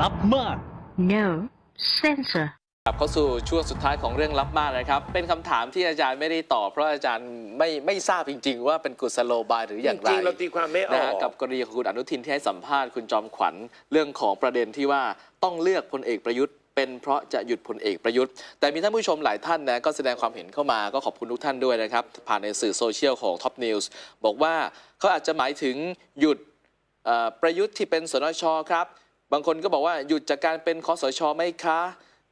ลับมาก No censor. กลับเข้าสู่ช่วงสุดท้ายของเรื่องลับมากนะครับ เป็นคำถามที่อาจารย์ไม่ได้ตอบเพราะอาจารย์ไม่ไม่ทราบจริง ๆ ว่าเป็นกุศโลบายหรืออย่างไรจริงๆเราตีความไม่อนะอฮะกกับกรณีของคุณอนุทินที่ให้สัมภาษณ์คุณจอมขวัญเรื่องของประเด็นที่ว่าต้องเลือกพลเอกประยุทธ์ เป็นเพราะจะหยุดพลเอกประยุทธ์ แต่มีท่านผู้ชมหลายท่านนะก็แสดงความเห็นเข้ามาก็ขอบคุณทุกท่านด้วยนะครับ ผ่านในสื่อโซเชียลของ Top News บอกว่าเขาอาจจะหมายถึงหยุด เอ่อประยุทธ์ที่เป็นสนชครับ บางคนก็บอกว่าหยุดจากการเป็นคอสชไหมคะ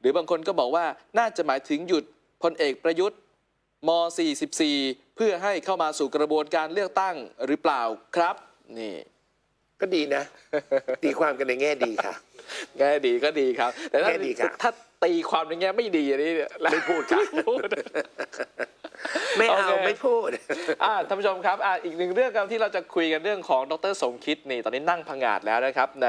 หรือบางคนก็บอกว่าน่าจะหมายถึงหยุดพลเอกประยุทธ์ม 44 เพื่อให้เข้ามาสู่กระบวนการเลือกตั้งหรือเปล่าครับนี่ก็ดีนะตีความกันในแง่ดีค่ะ แง่ดีก็ดีครับ แต่ถ้าแง่ดีครับ ถ้า ตีความในแง่ไม่ดีอันนี้เนี่ยไม่พูดค่ะไม่พูดไม่เอาโอเคไม่พูด อ่าท่านผู้ชมครับอ่าอีกหนึ่งเรื่องครับที่เราจะคุยกันเรื่องของดรสมคิดนี่ตอนนี้นั่งพังงาดแล้วนะครับ ใน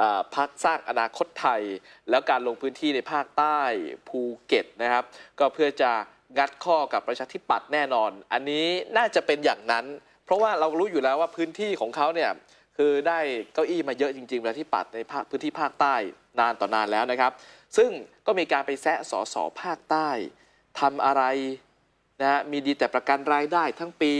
อ่าพักสร้างอนาคตไทย แล้วการลงพื้นที่ในภาคใต้ภูเก็ตนะครับ ก็เพื่อจะงัดข้อกับประชาธิปัตย์แน่นอน อันนี้น่าจะเป็นอย่างนั้น เพราะว่าเรารู้อยู่แล้วว่าพื้นที่ของเขาเนี่ยคือได้เก้าอี้มาเยอะจริงๆประชาธิปัตย์ในภาคพื้นที่ภาคใต้ นานต่อนานแล้วนะครับ ซึ่งก็มีการไปแซะสอสอภาคใต้ทำอะไรนะฮะมีดีแต่ประกันรายได้ทั้งปี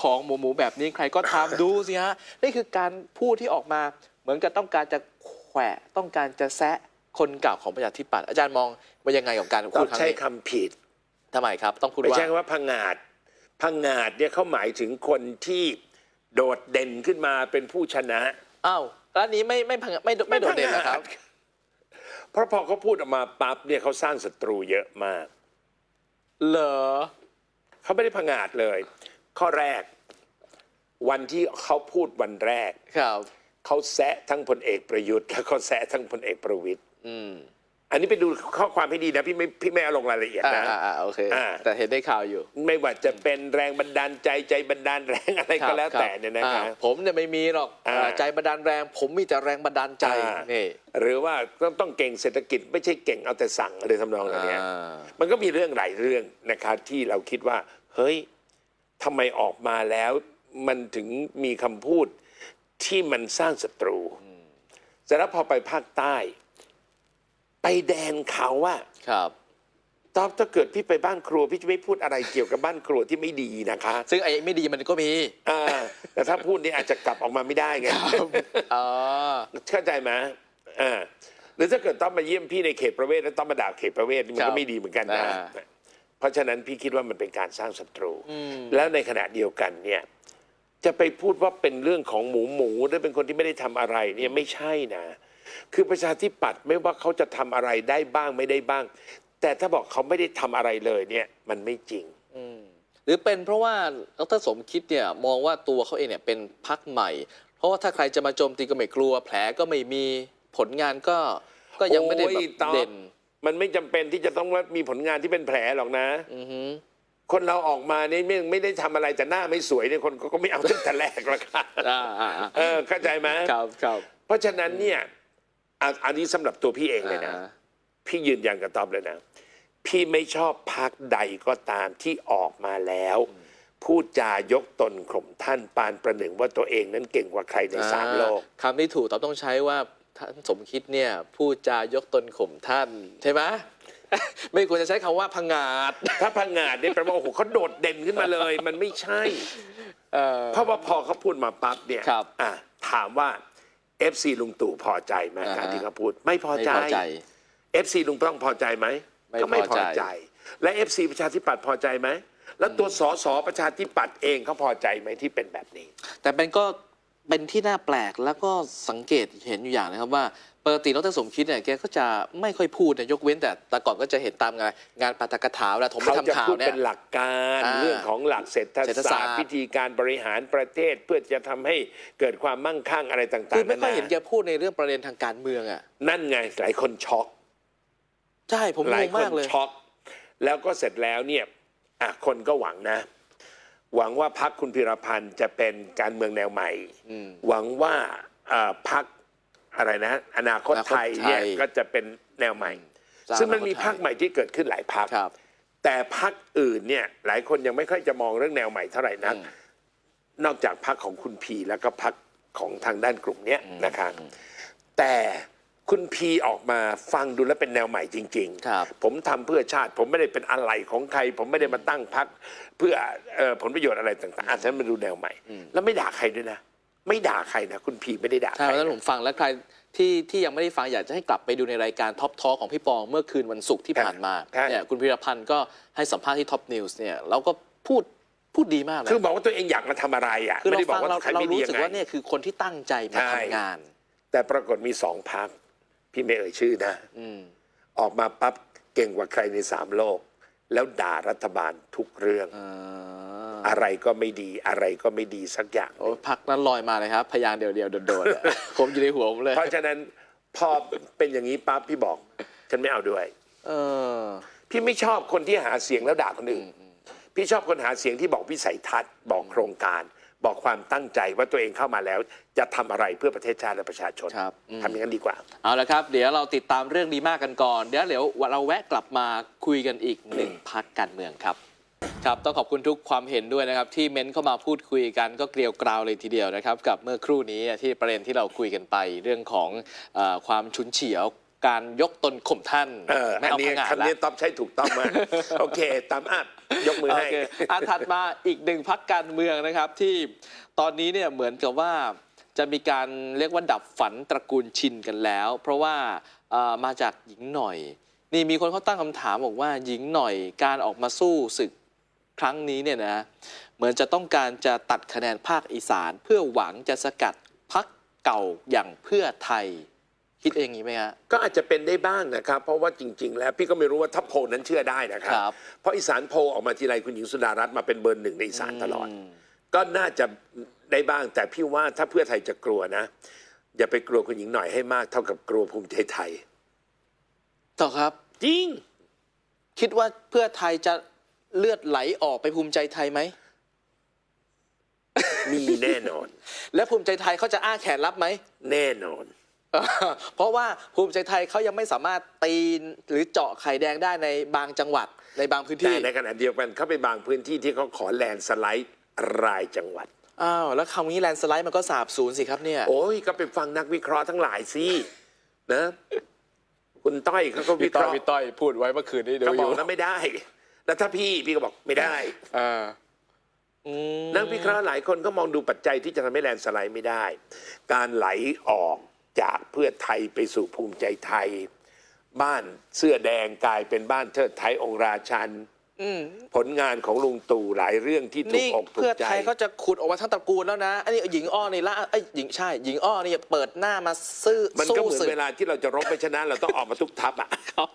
ของหมูหมูแบบนี้ใครก็ทำดูสิฮะนี่คือการพูดที่ออกมาเหมือนกับต้องการจะแขวะต้องการจะแซะคนเก่าของประชาธิปัตย์อาจารย์มองว่ายังไงกับการต้พูอดงครั้งใช้นี้คำผิดทำไมครับ ต้องพูดไม่ว่าใช่คำว่าพังงาดพังงาดเนี่ยเขาหมายถึงคนที่โดดเด่นขึ้นมาเป็นผู้ชนะอ้าวร้านนี้ไม่ไม่พังไม่ไม่โดดเด่นนะครับเพ ราะพอเขาพูดออกมาปั๊บเนี่ยเขาสร้างศัตรูเยอะมาก เหรอเขาไม่ได้พังงาดเลย ข้อแรก วันที่เขาพูดวันแรก ครับ เขาแซะทั้งพลเอกประยุทธ์ แล้วก็แซะทั้งพลเอกประวิตย อืม อันนี้ไปดูข้อความให้ดีนะพี่ไม่พี่ไม่เอาลงรายละเอียดอ่านะ อ่าอ่าโอเค อ่า แต่เห็นได้ข่าวอยู่ไม่ว่าจะเป็นแรงบันดาลใจใจบันดาลแรงอะไรก็แล้วครับแต่เนี่ยนะคะอ่าผมเนี่ยไม่มีหรอกอ่า อ่าใจบันดาลแรง ผมมีแต่แรงบันดาลใจอ่านี่หรือว่าต้องต้องเก่งเศรษฐกิจไม่ใช่เก่งเอาแต่สั่งอะไรทำนองอย่างเนี้ย อ่า มันก็มีเรื่องหลายเรื่องนะคะที่เราคิดว่า เฮ้ยทำไมออกมาแล้วมันถึงมีคำพูดที่มันสร้างศัตรูเสร็จแล้วพอไปภาคใต้ ไปแดนเขาอะครับตอบถ้าเกิดพี่ไปบ้านครัว พี่จะไม่พูดอะไรเกี่ยวกับบ้านครัวที่ไม่ดีนะคะซึ่งไอ้ไม่ดีมันก็มีอ่าแต่ถ้าพูดนี่อาจจะกลับออกมาไม่ได้ไง อ๋อ เข้าใจไหมอ่า หรือถ้าเกิดต้องมาเยี่ยมพี่ในเขตประเวศแล้วต้องมาด่าเขตประเวศนี่มันครัก็บไม่ดีเหมือนกันนะ อ่าเพราะฉะนั้นพี่คิดว่ามันเป็นการสร้างศัตรู อืม แล้วในขณะเดียวกันเนี่ย จะไปพูดว่าเป็นเรื่องของหมูหมูหรือเป็นคนที่ไม่ได้ทำอะไรเนี่ยไม่ใช่นะ คือประชาธิปัตย์ไม่ว่าเขาจะทำอะไรได้บ้างไม่ได้บ้าง แต่ถ้าบอกเขาไม่ได้ทำอะไรเลยเนี่ยมันไม่จริงอืมหรือเป็นเพราะว่าดรสมคิดเนี่ยมองว่าตัวเขาเองเนี่ยเป็นพักใหม่ เพราะว่าถ้าใครจะมาโจมตีก็ไม่กลัว แผลก็ไม่มีผลงานก็ก็ยังไม่ได้แบโอ้บยตอบเด่น มันไม่จำเป็นที่จะต้องว่ามีผลงานที่เป็นแผลหรอกนะอือฮึคนเราออกมาเนี่ยไม่ไม่ได้ทำอะไรแต่หน้าไม่สวยเนี่ยคนก็ไม่เอาตั้งแต่แรกหรอกค่ะอ่าอ่าอ่าเออเข้าใจไหมครับครับเพราะฉะนั้นเนี่ย อะอันนี้สำหรับตัวพี่เองเลยนะ อ่า พี่ยืนยันกับตอบเลยนะ พี่ไม่ชอบพักใดก็ตามที่ออกมาแล้ว พูดจายกตนข่มท่านปานประหนึ่งว่าตัวเองนั้นเก่งกว่าใครในสามโลกคำที่ถูกต้องต้องใช้ว่าท่านสมคิดเนี่ยพูดจายกตนข่มท่าน ใช่ไหม ไม่ควรจะใช้คำว่าพังงาดถ้าพังงาดเนี่ยแปลว่าโอ้โหเขาโดดเด่นขึ้นมาเลย มันไม่ใช่ เออเพราะว่าพอเขาพูดมาปั๊บเนี่ยครับ อะถามว่า FC ลุงตู่พอใจไหมอ่าฮะการที่เขาพูด ไม่พอไม่ใจพอใจ FC ลุงป้องพอใจไหมไม่ก็ไม่พพออใจใจ และ FC ประชาธิปัตย์พอใจไหมแล้วตัวสสประชาธิปัตย์เองเขาพอใจไหมที่เป็นแบบนี้ แต่เป็นก็ เป็นที่น่าแปลกแล้วก็สังเกตเห็นอยู่อย่างนะครับว่าปกติดรสมคิดเนี่ยแกก็จะไม่ค่อยพูดนะยกเว้นแต่แต่ก่อนก็จะเห็นตามงานงานปาฐกถาเวลาผมไปเขาจะทำข่าวพูดเนี่ย เป็นหลักการอ่าเรื่องของหลักเศรษฐเศรษฐศาศาสสตตร์ ร์วิธีการบริหารประเทศเพื่อจะทำให้เกิดความมั่งคั่งอะไรต่างๆคือไม่ค่อยนานาเห็นแกพูดในเรื่องประเด็นทางการเมืองอะนั่นไงหลายคนช็อก ใช่ผมหงลายงคนมากเลย ช็อก แล้วก็เสร็จแล้วเนี่ยอะคนก็หวังนะ หวังว่าพักคุณพิรพันธ์จะเป็นการเมืองแนวใหม่อืมหวังว่าอ่าพักอะไรนะ อนาคตไทยเนี่ยอนาคตไทยก็จะเป็นแนวใหม่สร้างซึ่งมันมีอนาคตไทยพักใหม่ที่เกิดขึ้นหลายพักครับแต่พักอื่นเนี่ยหลายคนยังไม่ค่อยจะมองเรื่องแนวใหม่เท่าไหร่นักอืมนอกจากพักของคุณพีแล้วก็พักของทางด้านกลุ่มเนี้ยอืมนะครับแต่ คุณพีออกมาฟังดูแล้วเป็นแนวใหม่จริง ครับผมทำเพื่อชาติผมไม่ได้เป็นอะไรของใคร ผมไม่ได้มาตั้งพักเพื่อเอ่อผลประโยชน์อะไรต่างๆอาจจะมาดูแนวใหม่ แล้วไม่ด่าใครด้วยนะ ไม่ด่าใครนะคุณพีไม่ได้ด่าใช่ใครเพราะฉะนั้นผมฟังแล้วใครที่ที่ยังไม่ได้ฟังอยากจะให้กลับไปดูในรายการท็อปทอของพี่ปองเมื่อคืนวันศุกร์ที่ผ่านมาเนี่ยคุณพิรพันธ์ก็ให้สัมภาษณ์ที่ท็อปนิวส์เนี่ยแล้วก็พูดพูดดีมากนะคือบอกว่าตัวเองอยากมาทำอะไรอะคือไม่เราได้บอฟักงว่าเราใครเราไม่ดีรู้ยัสึกงไง ว่าเนี่ยคือคนที่ตั้งใจมาใช่ ทำงาน แต่ปรากฏมีสองพัก พี่ไม่เอ่ยชื่อนะอืมออกมาปั๊บเก่งกว่าใครในสามโลก แล้วด่ารัฐบาลทุกเรื่องอ่าอะไรก็ไม่ดีอะไรก็ไม่ดีสักอย่างโอ้พักนั้นลอยมาเลยครับ พยางค์เดียวเดียวๆโดดๆอะผมอยู่ในหัวผมเลย เพราะฉะนั้นพอเป็นอย่างนี้ปั๊บพี่บอก ฉันไม่เอาด้วย เออ พี่ไม่ชอบคนที่หาเสียงแล้วด่าคนอื่น พี่ชอบคนหาเสียงที่บอกวิสัยทัศน์บอกโครงการ บอกความตั้งใจว่าตัวเองเข้ามาแล้ว จะทำอะไรเพื่อประเทศชาติและประชาชนครับอืมทำอย่างนั้นดีกว่า เอาละครับ เดี๋ยวเราติดตามเรื่องดีมากกันก่อน เดี๋ยวเดี๋ยวเราแวะกลับมาคุยกันอีกหนึ่งพักการเมืองครับครับต้องขอบคุณทุกความเห็นด้วยนะครับ ที่เม้นเข้ามาพูดคุยกันก็เกลียวกราวเลยทีเดียวนะครับ กับเมื่อครู่นี้ที่ประเด็นที่เราคุยกันไปเรื่องของเออความฉุนเฉียวการยกตนข่มท่านเออไม่อันเอานี้ขนาดคำละนี้ตอบใช้ถูกต้องมากโอเคตามอัพ ยกมือให้เคอะถัดมาอีกหนึ่งพักการเมืองนะครับที่ตอนนี้เนี่ยเหมือนกับว่าจะมีการเรียกว่าดับฝันตระกูลชินกันแล้ว เพราะว่ามาจากหญิงหน่อย นี่มีคนเขาตั้งคำถามบอกว่าหญิงหน่อยการออกมาสู้ศึกครั้งนี้เนี่ยนะเหมือนจะต้องการจะตัดคะแนนภาคอีสาน เพื่อหวังจะสกัดพักเก่าอย่างเพื่อไทย คิดเองอย่างนี้ไหมฮะ ก็อาจจะเป็นได้บ้างนะครับ เพราะว่าจริง ๆ แล้วพี่ก็ไม่รู้ว่าถ้าโพลนั้นเชื่อได้นะครับ ครับ เพราะอีสานโพลออกมาทีไรคุณหญิงสุดารัตน์มาเป็นเบอร์หนึ่งในอีสานตลอดมก็น่าจะได้บ้างแต่พี่ว่าถ้าเพื่อไทยจะกลัวนะ อย่าไปกลัวคุณหญิงหน่อยให้มากเท่ากับกลัวภูมิใจไทย ต่อครับ จริง คิดว่าเพื่อไทยจะเลือดไหลออกไปภูมิใจไทยไหม มีแน่นอน และภูมิใจไทยเขาจะอ้าแขนรับไหม แน่นอน เออเพราะว่าภูมิใจไทยเขายังไม่สามารถตีหรือเจาะไข่แดงได้ในบางจังหวัดในบางพื้นแต่ที่ในขณะเดียวกันเขาไปบางพื้นที่ที่เขาขอแลนด์สไลด์รายจังหวัด อ้าวแล้วคำนี้แลนด์สไลด์มันก็สาบสูญสิครับเนี่ย โอ้ยก็ไปฟังนักวิเคราะห์ทั้งหลายสินะ คุณต้อยเขาก็วิพี่เคต้อยราะห์พี่ต้อยพูดไว้เมื่อคืนนี้เดี๋ยวเขาอบอยู่กนะไม่ได้ แล้วถ้าพี่พี่ก็บอกไม่ได้ อ่าอืมนักวิเคราะห์หลายคนก็มองดูปัจจัยที่จะทำให้แลนด์สไลด์ไม่ได้ การไหลออก จากเพื่อไทยไปสู่ภูมิใจไทย บ้านเสื้อแดงกลายเป็นบ้านเทิดไทยองค์ราชันอืมผลงานของลุงตู่หลายเรื่องที่ถูกนี่อกถูเพื่อกใจไทยเขาจะขุดออกมาทั้งตระกูลแล้วนะ อันนี้หญิงอ้อนี่ละไอ้ยหญิงใช่ หญิงอ้อนี่เปิดหน้ามาซื้อมันก็สู้เหมือนศึกเวลาที่เราจะรบไปชนะเราต้องออกมาทุกทัพอะครับ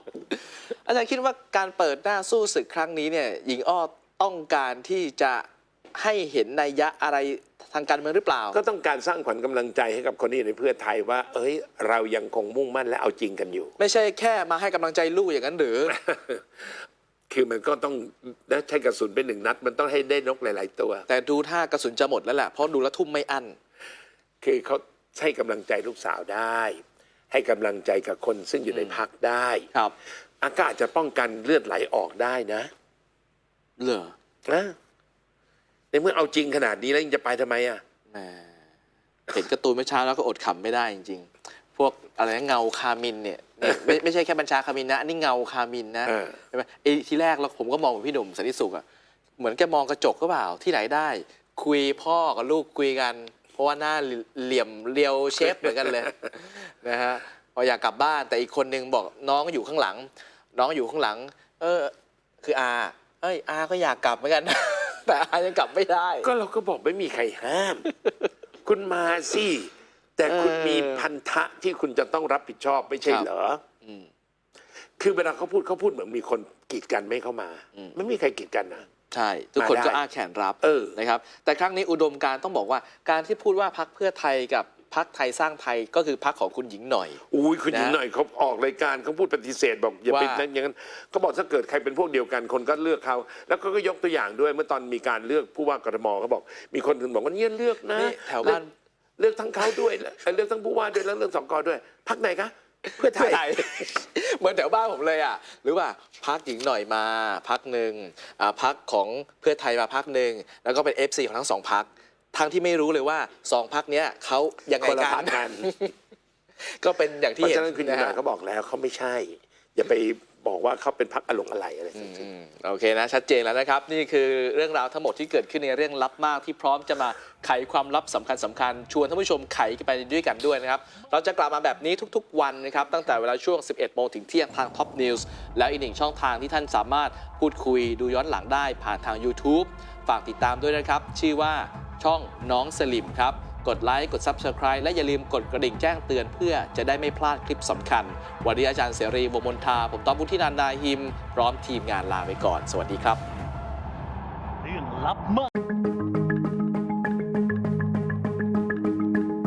อาจารย์คิดว่าการเปิดหน้าสู้ศึกครั้งนี้เนี่ย หญิงอ้อต้องการที่จะ ให้เห็นนัยยะอะไรทางการเมืองหรือเปล่า ก็ต้องการสร้างขวัญกำลังใจให้กับคนที่อยู่ในเพื่อไทยว่า เอ้ย เรายังคงมุ่งมั่นและเอาจริงกันอยู่ ไม่ใช่แค่มาให้กำลังใจลูกอย่างนั้นหรือ คือมันก็ต้องนะใช้กระสุนเป็นหนึ่งนัด มันต้องให้ได้นกหลาย ๆ ตัว แต่ดูท่ากระสุนจะหมดแล้วแหละเพราะดูแล้วทุ่มไม่อั้นคือเขาให้กำลังใจลูกสาวได้ ให้กำลังใจกับคนซึ่งอยู่ในพักได้ครับ อากาศจะป้องกันเลือดไหลออกได้นะเหรอ นะ ในเมื่อเอาจริงขนาดนี้แล้วยังจะไปทำไมอะแหมเห็นการ์ตูนเมื่อเช้าแล้วก็อดขำไม่ได้จริงๆ พวกอะไรนะเงาคามินเนี่ยเนี่ยไม่ไม่ใช่แค่บัญชาคามินนะอันนี้เงาคามินนะเออ ใช่ไหมไอ้ทีแรกแล้วผมก็มองเหมือนพี่หนุ่มสันติสุขอะเหมือนแกมองกระจกก็เปล่าที่ไหนได้ คุยพ่อกับลูกคุยกัน เพราะว่าหน้าเหลี่ยมเรียวเชฟเหมือนกันเลย นะฮะพออยากกลับบ้านแต่อีกคนนึงบอกน้องอยู่ข้างหลัง น้องอยู่ข้างหลัง เออ คืออาเอ้ยอาก็อยากกลับเหมือนกัน แต่อายังกลับไม่ได้ ก็เราก็บอกไม่มีใครห้าม คุณมาสิ แต่คุณเออมีพันธะที่คุณจะต้องรับผิดชอบไม่ใช่ครับเหรออืมคือเวลาเขาพูดเขาพูดเหมือนมีคนกีดกันไม่เข้ามาอืมไม่มีใครกีดกันนะใช่ ทุกคนมาได้ก็อ้าแขนรับเออนะครับ แต่ครั้งนี้อุดมการณ์ต้องบอกว่าการที่พูดว่าพักเพื่อไทยกับ พักไทยสร้างไทยก็คือพักของคุณหญิงหน่อย อุ้ยคุณหญิงนะหน่อยเขาออกรายการเขาพูดปฏิเสธบอกอย่าเป็นว่านั้นอย่างนั้นเขาบอกถ้าเกิดใครเป็นพวกเดียวกันคนก็เลือกเขาแล้วเขาก็ยกตัวอย่างด้วยเมื่อตอนมีการเลือกผู้ว่ากทมเขาบอก มีคนถึงบอกว่าเนี่ยเลือกนะนี่แถวบ้าน เลือกเลือกทั้งเขาด้วยและเลือกทั้งผู้ว่าด้วยแล้วเลือกสองกอด้วยพักไหนคะเพื่อไทเพื่อยไทย เหมือนแถวบ้านผมเลยอะ หรือว่าพักหญิงหน่อยมาพักหนึ่งอ่าพักของเพื่อไทยมาพักหนึ่งแล้วก็เป็น FC ของทั้งสองพัก ทั้งที่ไม่รู้เลยว่าสองพักเนี้ยเขายังไงคนละกัพันกกัน ก็เป็นอย่างเพที่ราะเห็นฉะนั้นคุณนะนาฮะเขาบอกแล้วเขาไม่ใช่ อย่าไปบอกว่าเขาเป็นพักอารมณ์อะไรอะไรทั้งสิ้นอืมโอเคนะ ชัดเจนแล้วนะครับ นี่คือเรื่องราวทั้งหมดที่เกิดขึ้นในเรื่องลับมากที่พร้อมจะมาไขความลับสำคัญสำคัญชวนท่านผู้ชมไขกันไปด้วยกันด้วยนะครับ เราจะกลับมาแบบนี้ทุกๆ วันนะครับ ตั้งแต่เวลาช่วง 11 โมงถึงเที่ยงทาง Top News แล้วอีกหนึ่งช่องทางที่ท่านสามารถพูดคุยดูย้อนหลังได้ผ่านทาง YouTube ฝากติดตามด้วยนะครับ ชื่อว่า ช่องน้องสลิมครับ กดไลค์ กด Subscribe และอย่าลืมกดกระดิ่งแจ้งเตือนเพื่อจะได้ไม่พลาดคลิปสำคัญ วันนี้อาจารย์เสรีวงมนทา ผมต้อมพุทธินันนาหิม พร้อมทีมงานลาไปก่อน สวัสดีครับ เรื่องลับมาก